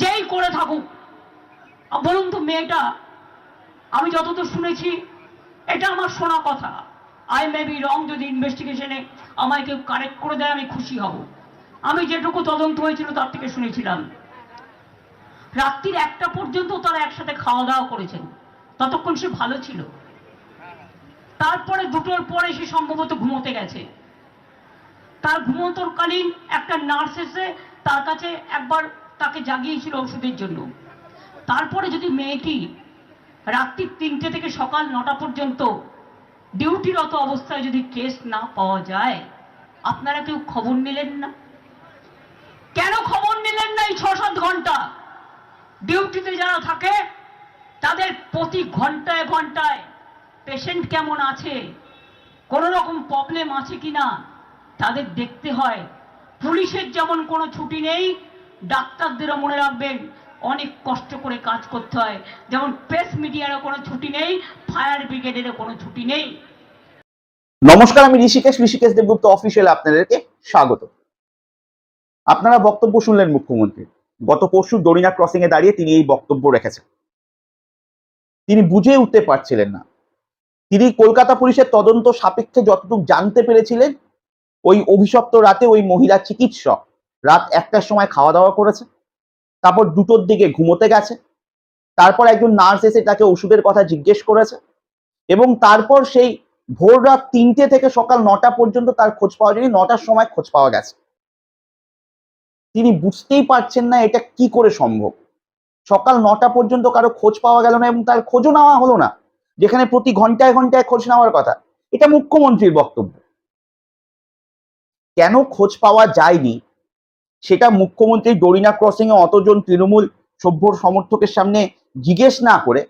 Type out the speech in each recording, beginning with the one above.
যেই করে থাকুক। বলুন তো মেয়েটা, আমি যতদূর শুনেছি, এটা আমার শোনা কথা। আই মে বি রং যদি ইনভেস্টিগেশনে আমায় কেউ কারেক্ট করে দেয়, আমি খুশি হব। আমি যেটুকু তদন্ত হয়েছিল তার থেকে শুনেছিলাম। রাত্রির একটা পর্যন্ত তারা একসাথে খাওয়া দাওয়া করেছেন। ততক্ষণ সে ভালো ছিল। তারপরে দুটোর পরে সে সম্ভবত ঘুমোতে গেছে। তার ঘুমন্তরকালীন একটা নার্স এসে তার কাছে একবার তাকে জাগিয়েছিল ওষুধের জন্য। তারপরে যদি মেয়েটি রাত্রি তিনটে থেকে সকাল নটা পর্যন্ত ডিউটিরত অবস্থায় যদি কেস না পাওয়া যায়, আপনারা কেউ খবর নিলেন না? কেন খবর নিলেন না এই ছ সাত ঘণ্টা? ডিউটিতে যারা থাকে, তাদের প্রতি ঘন্টায় ঘন্টায় পেশেন্ট কেমন আছে? কোনো রকম প্রবলেম আছে কিনা? তাদের দেখতে হয়। পুলিশের যেমন কোনো ছুটি নেই ডাক্তারদেরও মনে রাখবেন, অনেক কষ্ট করে কাজ করতে হয়। যেমন প্রেস মিডিয়ারও কোনো ছুটি নেই ফায়ার ব্রিগেডেরও কোনো ছুটি নেই। নমস্কার, আমি ঋষিকেশ ঋষিকেশ দেবগুপ্ত অফিসিয়াল আপনাদেরকে স্বাগত। আপনারা বক্তব্য শুনলেন মুখ্যমন্ত্রী। গত পরশু দরিনা ক্রসিং এ দাঁড়িয়ে তিনি এই বক্তব্য রেখেছেন। তিনি বুঝে উঠতে পারছিলেন না। তিনি কলকাতা পুলিশের তদন্ত সাপেক্ষে যতটুকু জানতে পেরেছিলেন, ওই অভিশপ্ত রাতে ওই মহিলা চিকিৎসক রাত একটার সময় খাওয়া দাওয়া করেছে, তারপর দুটোর দিকে ঘুমোতে গেছে, তারপর একজন নার্স এসে তাকে ওষুধের কথা জিজ্ঞেস করেছে এবং তারপর সেই ভোর রাত তিনটে থেকে সকাল নটা পর্যন্ত তার খোঁজ পাওয়া যায়নি, নটার সময় খোঁজ পাওয়া গেছে। তিনি বুঝতেই পারছেন না এটা কি করে সম্ভব। সকাল নটা পর্যন্ত কারও খোঁজ পাওয়া গেল না এবং তার খোঁজও নেওয়া হলো না, যেখানে প্রতি ঘন্টায় ঘন্টায় খোঁজ নেওয়ার কথা। এটা মুখ্যমন্ত্রীর বক্তব্য। কেন খোঁজ পাওয়া যায়নি? সেটা মুখ্যমন্ত্রী ডোরিনা ক্রসিং এ অতজন তৃণমূল সভ্যর সমর্থকের সামনে জিজ্ঞেস না করে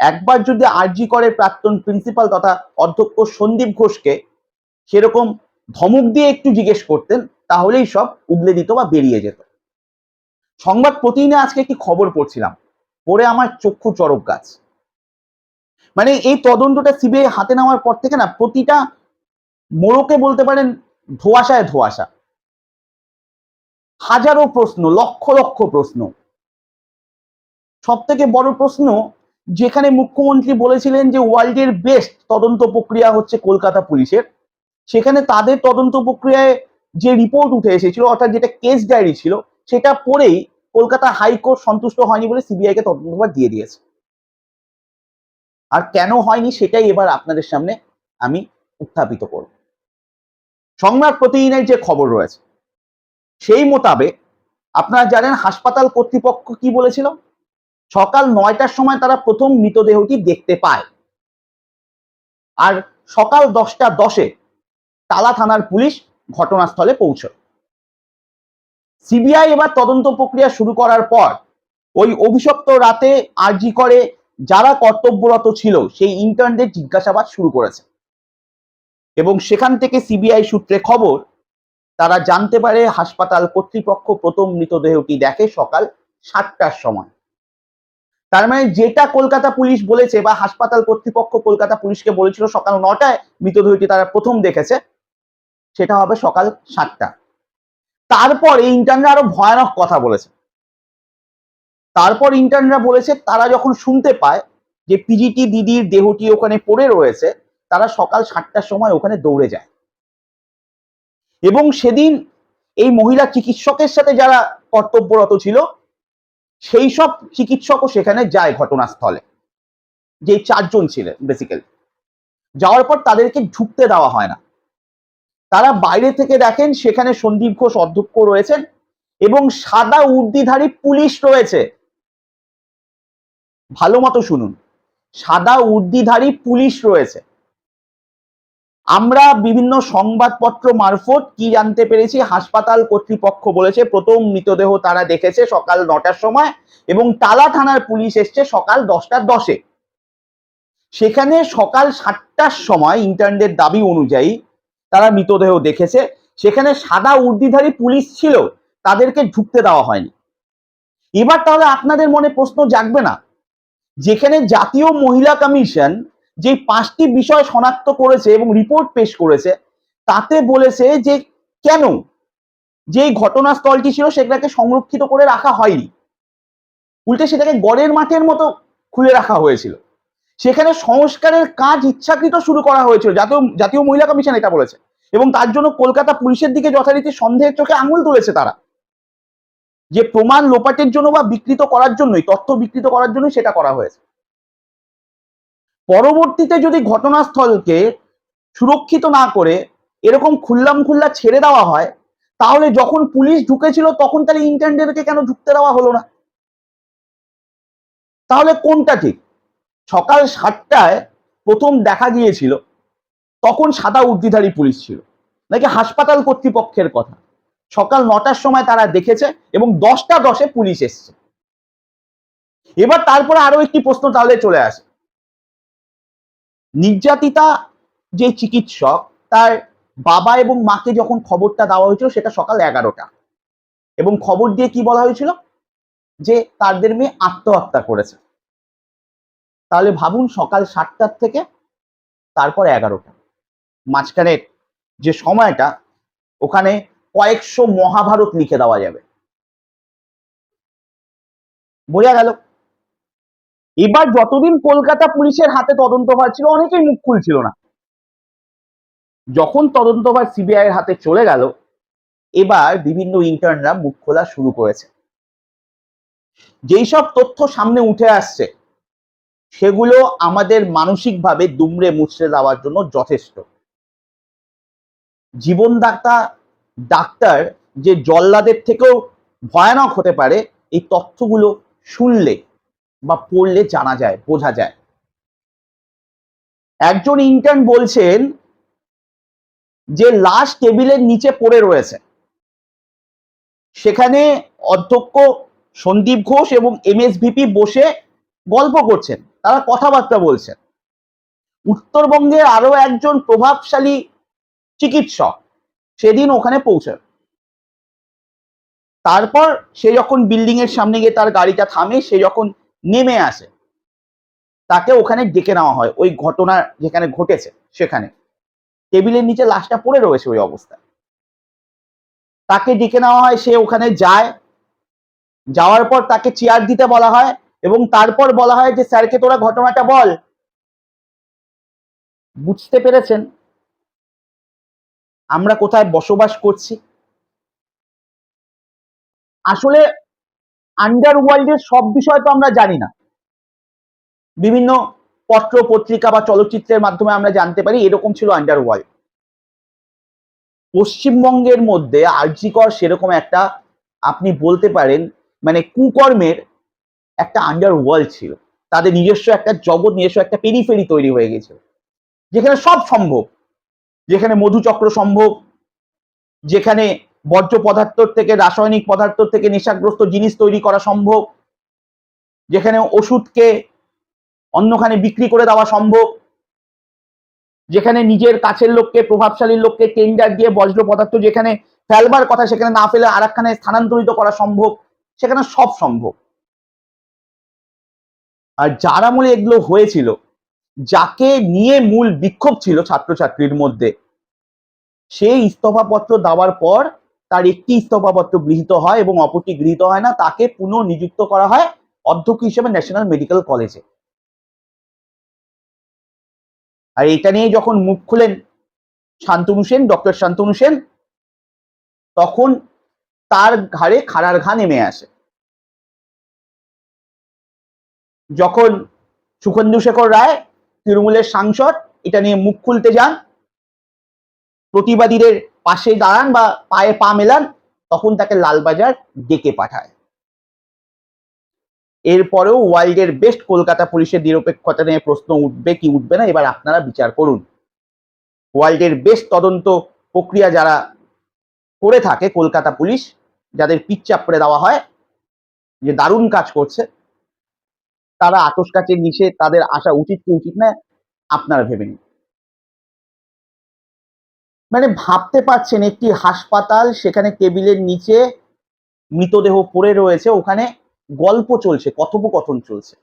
একবার যদি আরজি করে প্রাক্তন প্রিন্সিপাল তথা অধ্যক্ষ সন্দীপ ঘোষকে সেরকম ধমক দিয়ে একটু জিজ্ঞেস করতেন, তাহলেই সব উগলে দিত বা বেরিয়ে যেত। সংবাদ প্রতিদিনে আজকে একটি খবর পড়ছিলাম? পরে আমার চক্ষু চরক গাছ। মানে এই তদন্তটা সিবিআই হাতে নেওয়ার পর থেকে না, প্রতিটা মোড়কে বলতে পারেন ধোয়াশায় ধোয়াশা। হাজারো প্রশ্ন, লক্ষ লক্ষ প্রশ্ন। সব থেকে বড় প্রশ্ন, যেখানে মুখ্যমন্ত্রী বলেছিলেন যে ওয়ার্ল্ডের বেস্ট তদন্ত প্রক্রিয়া হচ্ছে কলকাতা পুলিশের। সেখানে তাদের তদন্ত প্রক্রিয়ায় যে রিপোর্ট উঠে এসেছিল, অর্থাৎ যেটা কেস ডায়েরি ছিল, সেটা পড়েই কলকাতা হাইকোর্ট সন্তুষ্ট হয়নি বলে সিবিআই কে তদন্তভার দিয়ে দিয়েছে। আর কেন হয়নি সেটাই এবার আপনাদের সামনে আমি উত্থাপিত করব। সংবাদ প্রতিদিনের যে খবর রয়েছে সেই মোতাবেক আপনারা জানেন হাসপাতাল কর্তৃপক্ষ কি বলেছিল? সকাল নয়টার সময় তারা প্রথম মৃতদেহটি দেখতে পায়। আর সকাল দশটা দশে তালা থানার পুলিশ ঘটনাস্থলে পৌঁছয়। সিবিআই এবার তদন্ত প্রক্রিয়া শুরু করার পর ওই অভিশপ্ত রাতে আরজি করে যারা কর্তব্যরত ছিল সেই ইন্টার্নদের জিজ্ঞাসাবাদ শুরু করেছে। এবং সেখান থেকে সিবিআই সূত্রে খবর তারা জানতে পারে হাসপাতাল কর্তৃপক্ষ প্রথম মৃতদেহটি দেখে সকাল সাতটার সময়। তার মানে যেটা কলকাতা পুলিশ বলেছে বা হাসপাতাল কর্তৃপক্ষ কলকাতা পুলিশকে বলেছিল সকাল নটায় মৃতদেহটি তারা প্রথম দেখেছে, সেটা হবে সকাল সাতটা। তারপর এই ইন্টার্নরা আরও ভয়ানক কথা বলেছে। তারপর ইন্টার্নরা বলেছে তারা যখন শুনতে পায় যে পিজিটি দিদির দেহটি ওখানে পড়ে রয়েছে, তারা সকাল সাতটার সময় ওখানে দৌড়ে যায়। এবং সেদিন এই মহিলা চিকিৎসকের সাথে যারা কর্তব্যরত ছিল, সেই সব চিকিৎসকও সেখানে যায় ঘটনাস্থলে যে চারজন ছিলেন বেসিক্যালি যাওয়ার পর তাদেরকে ঢুকতে দেওয়া হয় না। তারা বাইরে থেকে দেখেন, সেখানে সন্দীপ ঘোষ অধ্যক্ষ রয়েছেন এবং সাদা উর্দিধারী পুলিশ রয়েছে। ভালো মতো শুনুন, সাদা উর্দিধারী পুলিশ রয়েছে। আমরা বিভিন্ন সংবাদপত্র মারফত কি জানতে পেরেছি? হাসপাতাল কর্তৃপক্ষ বলেছে, প্রথম মৃতদেহ তারা দেখেছে সকাল নটার সময় এবং তালা থানার পুলিশ এসছে সকাল দশটার দশে। সেখানে সকাল সাতটার সময় ইন্টার্নদের দাবি অনুযায়ী তারা মৃতদেহ দেখেছে। সেখানে সাদা উর্দিধারী পুলিশ ছিল, তাদেরকে ঢুকতে দেওয়া হয়নি। এবার তাহলে আপনাদের মনে প্রশ্ন জাগবে না? যেখানে জাতীয় মহিলা কমিশন যে পাঁচটি বিষয় শনাক্ত করেছে এবং রিপোর্ট পেশ করেছে, তাতে বলেছে যে কেন যে ঘটনাস্থলটি ছিল সেটাকে সংরক্ষিত করে রাখা হয়নি। উল্টে সেটাকে গড়ের মাঠের মতো খুলে রাখা হয়েছিল। সেখানে সংস্কারের কাজ ইচ্ছাকৃত শুরু করা হয়েছিল, জাতীয় জাতীয় মহিলা কমিশন এটা বলেছে। এবং তার জন্য কলকাতা পুলিশের দিকে যথারীতি সন্দেহের চোখে আঙুল তুলেছে তারা। যে প্রমাণ লোপাটের জন্য বা বিকৃত করার জন্যই, তথ্য বিকৃত করার জন্যই সেটা করা হয়েছে। পরবর্তীতে যদি ঘটনাস্থলকে সুরক্ষিত না করে এরকম খুল্লাম খুল্লা ছেড়ে দেওয়া হয়, তাহলে যখন পুলিশ ঢুকেছিল তখন তাহলে ইন্টারনেটকে কেন ঢুকতে দেওয়া হলো না? তাহলে কোনটা ঠিক? সকাল সাতটায় প্রথম দেখা গিয়েছিল, তখন সাদা উর্দিধারী পুলিশ ছিল, নাকি হাসপাতাল কর্তৃপক্ষের কথা। সকাল নটার সময় তারা দেখেছে এবং দশটা দশে পুলিশ এসছে। এবার তারপরে আরও একটি প্রশ্ন তাহলে চলে আসে। নির্যাতিতা যে চিকিৎসক, তার বাবা এবং মাকে যখন খবরটা দেওয়া হয়েছিল, সেটা সকাল এগারোটা। এবং খবর দিয়ে কি বলা হয়েছিল? যে তাদের মেয়ে আত্মহত্যা করেছে। তাহলে ভাবুন সকাল সাতটার থেকে তারপর এগারোটা। মাঝখানের যে সময়টা, ওখানে কয়েকশো মহাভারত লিখে দেওয়া যাবে। বোঝা গেল? এবার যতদিন কলকাতা পুলিশের হাতে তদন্তভার ছিল, অনেকেই মুখ খুলছিল না। যখন তদন্তভার সিবিআই এর হাতে চলে গেল, এবার বিভিন্ন ইন্টার্নরা মুখ খোলা শুরু করেছে। যেই সব তথ্য সামনে উঠে আসছে, সেগুলো আমাদের মানসিকভাবে দুমড়ে মুচড়ে দেওয়ার জন্য যথেষ্ট। জীবনদাতা, ডাক্তার যে জল্লাদের থেকেও ভয়ানক হতে পারে, এই তথ্যগুলো শুনলে বা পড়লে জানা যায়, বোঝা যায়। একজন ইন্টার্ন বলছেন যে লাশ টেবিলের নিচে পড়ে রয়েছে। সেখানে অধ্যক্ষ সন্দীপ ঘোষ এবং এমএসভিপি বসে গল্প করছেন। তারা কথাবার্তা বলছেন। উত্তরবঙ্গের আরও একজন প্রভাবশালী চিকিৎসক সেদিন ওখানে পৌঁছান। তারপর সে যখন বিল্ডিং এর সামনে গিয়ে তার গাড়িটা থামে, সে যখন নেমে আসে। তাকে ওখানে ডেকে নেওয়া হয়। ওই ঘটনা যেখানে ঘটেছে, সেখানে। টেবিলের নিচে লাশটা পড়ে রয়েছে ওই অবস্থায়। তাকে ডেকে নেওয়া হয়, সে ওখানে যায়। যাওয়ার পর তাকে চেয়ার দিতে বলা হয় এবং তারপর বলা হয় যে, স্যারকে তোরা ঘটনাটা বল। বুঝতে পেরেছেন? আমরা কোথায় বসবাস করছি? আসলে আন্ডার ওয়ার্ল্ডের সব বিষয় তো আমরা জানি না। বিভিন্ন পত্র, পত্রিকা বা চলচ্চিত্রের মাধ্যমে আমরা জানতে পারি এরকম ছিল আন্ডার ওয়ার্ল্ড পশ্চিমবঙ্গের মধ্যে আর্যিকর সেরকম একটা, আপনি বলতে পারেন মানে কুকর্মের একটা আন্ডার ওয়ার্ল্ড ছিল। তাদের নিজস্ব একটা জগৎ, নিজস্ব একটা পেরিফেরি তৈরি হয়ে গেছিল যেখানে সব সম্ভব। যেখানে মধুচক্র সম্ভব। যেখানে বর্জ্য পদার্থ থেকে, রাসায়নিক পদার্থ থেকে নেশাগ্রস্ত জিনিস তৈরি করা সম্ভব, যেখানে ওষুধকে অন্যখানে বিক্রি করে দেওয়া সম্ভব, যেখানে নিজের কাছের লোককে, প্রভাবশালী লোককে টেন্ডার দিয়ে বজ্র পদার্থ যেখানে ফেলবার কথা সেখানে না ফেলে আর স্থানান্তরিত করা সম্ভব, সেখানে সব সম্ভব। আর যারা আমলে এগুলো হয়েছিল, যাকে নিয়ে মূল বিক্ষোভ ছিল ছাত্রছাত্রীর মধ্যে, সেই ইস্তফাপত্র দেওয়ার পর তার একটি ইস্তফাপত্র গৃহীত হয় এবং অপরটি গৃহীত হয় না, তাকে পুনঃনিযুক্ত করা হয় অধ্যক্ষ হিসেবে ন্যাশনাল মেডিকেল কলেজে আর এটা নিয়ে যখন মুখ খুলেন শান্তনু সেন, ডক্টর শান্তনু সেন, তখন তার ঘাড়ে খাড়ার ঘা নেমে আসে। যখন সুখেন্দু শেখর রায়, তৃণমূলের সাংসদ, এটা নিয়ে মুখ খুলতে যান প্রতিবাদীদের পাশে দাঁড়ান বা পায়ে পা মেলান, তখন তাকে লালবাজার ডেকে পাঠায়। এরপরেও ওয়ার্ল্ডের বেস্ট কলকাতা পুলিশের নিরপেক্ষতা নিয়ে প্রশ্ন উঠবে কি উঠবে না, এবার আপনারা বিচার করুন। ওয়ার্ল্ডের বেস্ট তদন্ত প্রক্রিয়া যারা করে থাকে, কলকাতা পুলিশ, যাদের পিচ চাপড়ে দেওয়া হয়, যে দারুণ কাজ করছে, তারা আতস কাচের নিচে তাদের আসা উচিত কি উচিত না, আপনারা ভেবে নিন। মানে ভাবতে পারছেন একটি হাসপাতাল, সেখানে টেবিলের নিচে মৃতদেহ পড়ে রয়েছে, ওখানে গল্প চলছে, কথোপকথন চলছে।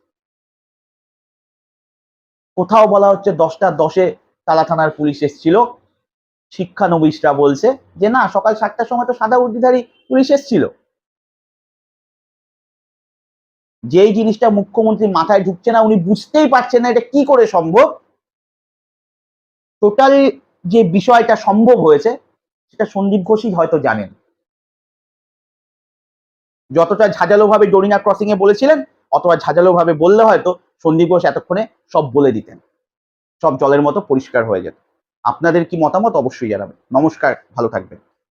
কোথাও বলা হচ্ছে দশটা দশে তালা থানার পুলিশ এসেছিল। শিক্ষানবিশরা বলছে যে, না, সকাল সাতটার সময় তো সাদা উর্দিধারী পুলিশ এসেছিল। যেই জিনিসটা মুখ্যমন্ত্রীর মাথায় ঢুকছে না, উনি বুঝতেই পারছেন না এটা কি করে সম্ভব। টোটাল যে বিষয়টা সম্ভব হয়েছে, সেটা সন্দীপ ঘোষই হয়তো জানেন। যতটা ঝাঁঝালো ভাবে ডোরিনা ক্রসিং এ বলেছিলেন অথবা ঝাঁঝালো ভাবে বললে হয়তো সন্দীপ ঘোষ এতক্ষণে সব বলে দিতেন। সব জলের মতো পরিষ্কার হয়ে যেত। আপনাদের কি মতামত অবশ্যই জানাবেন। নমস্কার, ভালো থাকবেন।